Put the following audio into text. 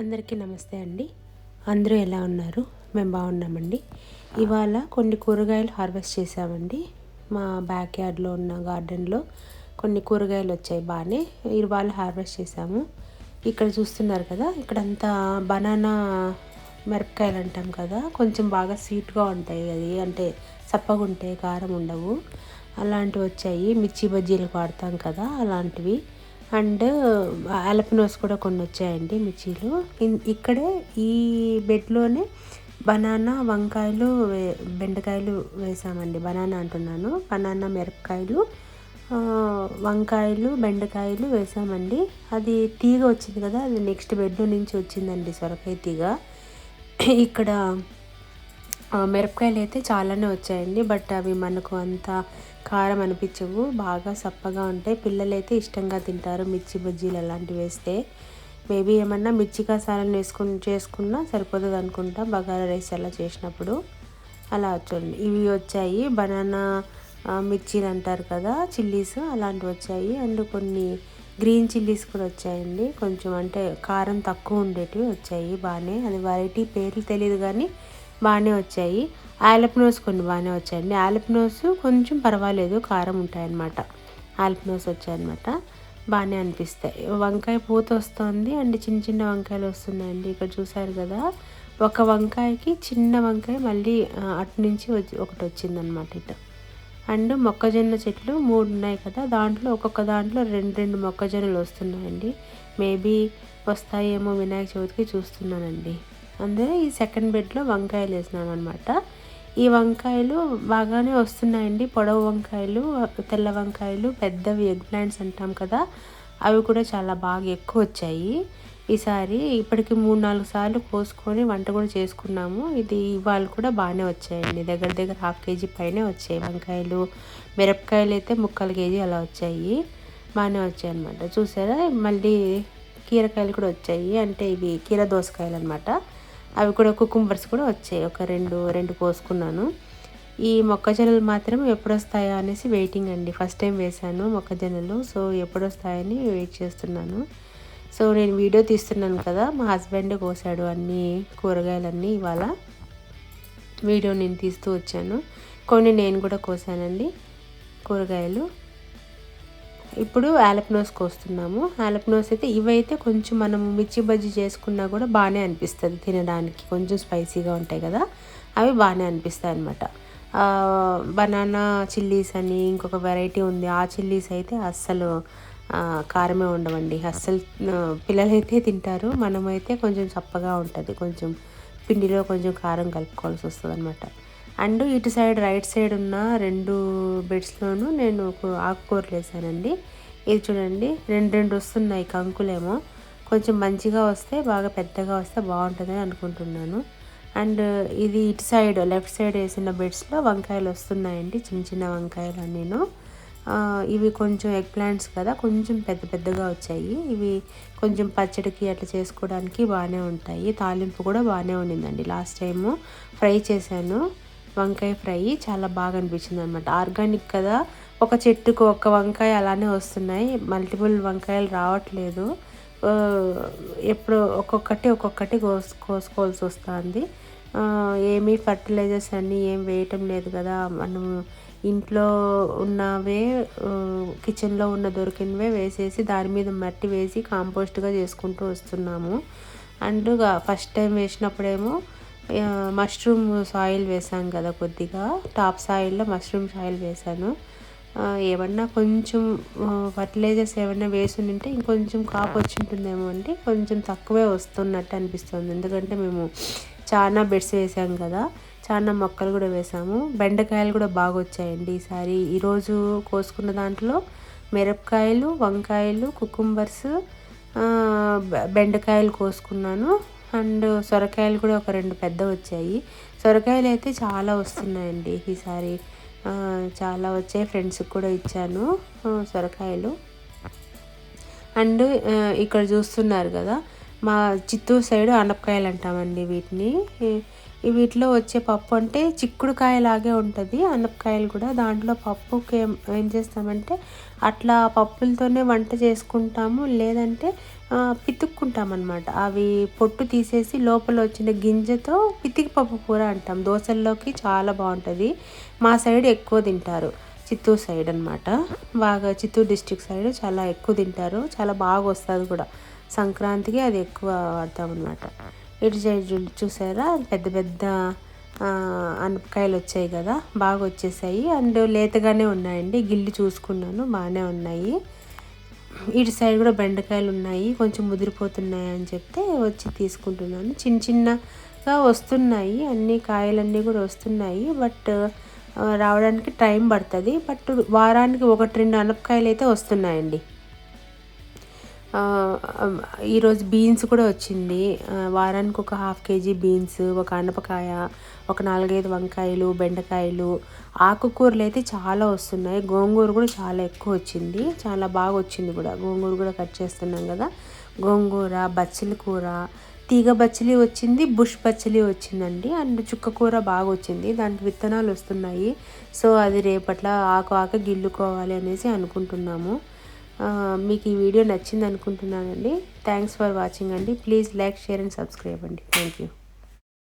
అందరికీ నమస్తే అండి. అందరూ ఎలా ఉన్నారు? మేము బాగున్నామండి. ఇవాళ కొన్ని కూరగాయలు హార్వెస్ట్ చేసామండి మా బ్యాక్ యార్డ్లో ఉన్న గార్డెన్లో కొన్ని కూరగాయలు వచ్చాయి బాగానే. ఇవాళ హార్వెస్ట్ చేసాము ఇక్కడ చూస్తున్నారు కదా ఇక్కడంతా బనానా మిరపకాయలు అంటాం కదా కొంచెం బాగా స్వీట్గా ఉంటాయి అది. అంటే చప్పగా ఉంటాయి కారం ఉండవు. అలాంటివి వచ్చాయి. మిర్చి బజ్జీలకు వాడతాం కదా అలాంటివి. అండ్ అలపినోస్ కూడా కొన్ని వచ్చాయండి మిర్చీలు ఇక్కడే ఈ బెడ్లోనే బనానా వంకాయలు బెండకాయలు వేసామండి. బనానా అంటున్నాను. బనానా మిరపకాయలు వంకాయలు బెండకాయలు వేసామండి. అది తీగ వచ్చింది కదా అది నెక్స్ట్ బెడ్లో నుంచి వచ్చిందండి సొరకాయ తీగ. ఇక్కడ మిరపకాయలు అయితే చాలానే వచ్చాయండి బట్ అవి మనకు అంత కారం అనిపించవు. బాగా సప్పగా ఉంటాయి. పిల్లలైతే ఇష్టంగా తింటారు మిర్చి బజ్జీలు అలాంటివి వేస్తే. మేబీ ఏమన్నా మిర్చి కాసాలను వేసుకుని చేసుకున్నా సరిపోతుంది అనుకుంటా. బగారా రైస్ అలా చేసినప్పుడు అలా వచ్చండి. ఇవి వచ్చాయి. బనానా మిర్చీలు అంటారు కదా చిల్లీస్ అలాంటివి వచ్చాయి. అండ్ కొన్ని గ్రీన్ చిల్లీస్ కూడా వచ్చాయండి. కొంచెం అంటే కారం తక్కువ ఉండేటివి వచ్చాయి బాగానే. అది వెరైటీ పేర్లు తెలియదు కానీ బాగానే వచ్చాయి. ఆలప్నోస్ కొన్ని బాగానే వచ్చాయండి. ఆలప్నోస్ కొంచెం పర్వాలేదు కారం ఉంటాయన్నమాట. ఆలప్నోస్ వచ్చాయన్నమాట. బాగానే అనిపిస్తాయి. వంకాయ పూత వస్తుంది. అండ్ చిన్న చిన్న వంకాయలు వస్తున్నాయండి. ఇక్కడ చూసారు కదా ఒక వంకాయకి చిన్న వంకాయ మళ్ళీ అటు నుంచి వచ్చి ఒకటి వచ్చిందనమాట ఇటు. అండ్ మొక్కజొన్న చెట్లు మూడు ఉన్నాయి కదా దాంట్లో ఒక్కొక్క దాంట్లో రెండు రెండు మొక్కజొన్నలు వస్తున్నాయండి. మేబీ వస్తాయేమో వినాయక చవితికి చూస్తున్నానండి. అందులో ఈ సెకండ్ బెడ్లో వంకాయలు వేసినాను అనమాట ఈ వంకాయలు బాగానే వస్తున్నాయండి. పొడవు వంకాయలు తెల్ల వంకాయలు పెద్దవి ఎగ్ ప్లాంట్స్ అంటాం కదా అవి కూడా చాలా బాగా ఎక్కువ వచ్చాయి. ఈసారి ఇప్పటికి మూడు నాలుగు సార్లు కోసుకొని వంట కూడా చేసుకున్నాము. ఇది ఇవాళ కూడా బాగానే వచ్చాయండి. దగ్గర దగ్గర హాఫ్ కేజీ పైనే వచ్చాయి వంకాయలు. మిరపకాయలు అయితే ముక్కలు కేజీ అలా వచ్చాయి. బాగానే వచ్చాయి అనమాట చూసారా? మళ్ళీ కీరకాయలు కూడా వచ్చాయి. అంటే ఇవి కీర దోసకాయలు అనమాట అవి కూడా కుకుంబర్స్ కూడా వచ్చాయి. ఒక రెండు రెండు కోసుకున్నాను. ఈ మొక్కజొన్నలు మాత్రం ఎప్పుడు వస్తాయా అనేసి వెయిటింగ్ అండి. ఫస్ట్ టైం వేశాను మొక్కజొన్నలు. సో ఎప్పుడు వస్తాయని వెయిట్ చేస్తున్నాను. సో నేను వీడియో తీస్తున్నాను కదా. మా హస్బెండ్ కోసాడు అన్ని కూరగాయలన్నీ. ఇవాళ వీడియో నేను తీస్తూ వచ్చాను. కొన్ని నేను కూడా కోసానండి. కూరగాయలు. ఇప్పుడు యాలప్నోస్ కోస్తున్నాము యాలప్నోస్ అయితే ఇవైతే కొంచెం మనం మిర్చి బజ్జీ చేసుకున్నా కూడా బాగానే అనిపిస్తుంది తినడానికి. కొంచెం స్పైసీగా ఉంటాయి కదా అవి బాగానే అనిపిస్తాయి అనమాట బనానా చిల్లీస్ అని ఇంకొక వెరైటీ ఉంది. ఆ చిల్లీస్ అయితే అస్సలు కారమే ఉండవండి. అస్సలు పిల్లలైతే తింటారు. మనమైతే కొంచెం చప్పగా ఉంటుంది. కొంచెం పిండిలో కొంచెం కారం కలుపుకోవాల్సి వస్తుంది అనమాట అండ్ ఇటు సైడ్ రైట్ సైడ్ ఉన్న రెండు బెడ్స్లోనూ నేను ఆకుకూరలు వేసానండి. ఇది చూడండి రెండు రెండు వస్తున్నాయి కంకులేమో. కొంచెం మంచిగా వస్తే బాగా పెద్దగా వస్తే బాగుంటుందని అనుకుంటున్నాను. అండ్ ఇది ఇటు సైడ్ లెఫ్ట్ సైడ్ వేసిన బెడ్స్లో వంకాయలు వస్తున్నాయండి చిన్న చిన్న వంకాయలు నేను ఇవి కొంచెం ఎగ్ ప్లాంట్స్ కదా కొంచెం పెద్ద పెద్దగా వచ్చాయి. ఇవి కొంచెం పచ్చడికి అట్లా చేసుకోవడానికి బాగానే ఉంటాయి. తాలింపు కూడా బాగానే ఉండిందండి. లాస్ట్ టైము ఫ్రై చేశాను. వంకాయ ఫ్రై చాలా బాగా అనిపించింది అనమాట ఆర్గానిక్ కదా. ఒక చెట్టుకు ఒక వంకాయ అలానే వస్తున్నాయి. మల్టిపుల్ వంకాయలు రావట్లేదు. ఎప్పుడు ఒక్కొక్కటి ఒక్కొక్కటి కోసు కోసుకోవాల్సి వస్తుంది. ఏమీ ఫర్టిలైజర్స్ అన్నీ ఏం వేయటం లేదు కదా. మనం ఇంట్లో ఉన్నవే కిచెన్లో ఉన్న దొరికినవే వేసేసి దాని మీద మట్టి వేసి కాంపోస్ట్గా చేసుకుంటూ వస్తున్నాము. అండ్ ఫస్ట్ టైం వేసినప్పుడేమో మష్రూమ్ సాయిల్ వేసాం కదా కొద్దిగా. టాప్ సాయిల్లో మష్రూమ్ సాయిల్ వేసాను ఏమన్నా కొంచెం ఫర్టిలైజర్స్ ఏమన్నా వేసి ఉంటే ఇంకొంచెం కాపు వచ్చి ఉంటుందేమో అంటే కొంచెం తక్కువే వస్తున్నట్టు అనిపిస్తుంది. ఎందుకంటే మేము చాలా బెడ్స్ వేసాం కదా. చాలా మొక్కలు కూడా వేసాము బెండకాయలు కూడా బాగా వచ్చాయండి ఈసారి. ఈరోజు కోసుకున్న దాంట్లో మిరపకాయలు వంకాయలు కుకుంబర్స్ బెండకాయలు కోసుకున్నాను. అండ్ సొరకాయలు కూడా ఒక రెండు పెద్ద వచ్చాయి. సొరకాయలు అయితే చాలా వస్తున్నాయండి ఈసారి చాలా వచ్చాయి. ఫ్రెండ్స్కి కూడా ఇచ్చాను సొరకాయలు. అండ్ ఇక్కడ చూస్తున్నారు కదా మా చిత్తూరు సైడ్ అనపకాయలు అంటామండి వీటిని. వీటిలో వచ్చే పప్పు అంటే చిక్కుడుకాయలాగే ఉంటుంది అనపకాయలు కూడా. దాంట్లో పప్పుకి ఏం చేస్తామంటే అట్లా పప్పులతోనే వంట చేసుకుంటాము లేదంటే పితుక్కుంటాం అనమాట అవి పొట్టు తీసేసి లోపల వచ్చిన గింజతో పితికి పప్పు కూర అంటాం. దోశల్లోకి చాలా బాగుంటుంది. మా సైడ్ ఎక్కువ తింటారు. చిత్తూరు సైడ్ అనమాట బాగా చిత్తూరు డిస్టిక్ సైడ్ చాలా ఎక్కువ తింటారు. చాలా బాగా వస్తుంది కూడా. సంక్రాంతికి అది ఎక్కువ వాడతాం అనమాట ఇటు సైడ్ చూసారా? పెద్ద పెద్ద అనపకాయలు వచ్చాయి కదా? బాగా వచ్చేసాయి. అండ్ లేతగానే ఉన్నాయండి. గిల్లి చూసుకున్నాను. బాగానే ఉన్నాయి. ఇటు సైడ్ కూడా బెండకాయలు ఉన్నాయి. కొంచెం ముదిరిపోతున్నాయి అని చెప్తే వచ్చి తీసుకుంటున్నాను. చిన్న చిన్నగా వస్తున్నాయి. అన్ని కాయలన్నీ కూడా వస్తున్నాయి. బట్ రావడానికి టైం పడుతుంది. బట్ వారానికి ఒకటి రెండు అనపకాయలు అయితే వస్తున్నాయండి. ఈరోజు బీన్స్ కూడా వచ్చింది. వారానికి ఒక హాఫ్ కేజీ బీన్స్ ఒక అనపకాయ ఒక నాలుగైదు వంకాయలు బెండకాయలు ఆకుకూరలు అయితే చాలా వస్తున్నాయి. గోంగూర కూడా చాలా ఎక్కువ వచ్చింది. చాలా బాగా వచ్చింది కూడా. గోంగూర కూడా కట్ చేస్తున్నాం కదా. గోంగూర బచ్చలి కూర తీగ బచ్చలి వచ్చింది బుష్ బచ్చలి వచ్చిందండి. అండ్ చుక్క కూర బాగా వచ్చింది. దాంట్లో విత్తనాలు వస్తున్నాయి. సో అది రేపట్ల ఆకు ఆకు గిల్లుకోవాలి అనేసి అనుకుంటున్నాము. మీకు ఈ వీడియో నచ్చింది అనుకుంటున్నానండి థ్యాంక్స్ ఫర్ వాచింగ్ అండి. Please like share and subscribe అండి. Thank you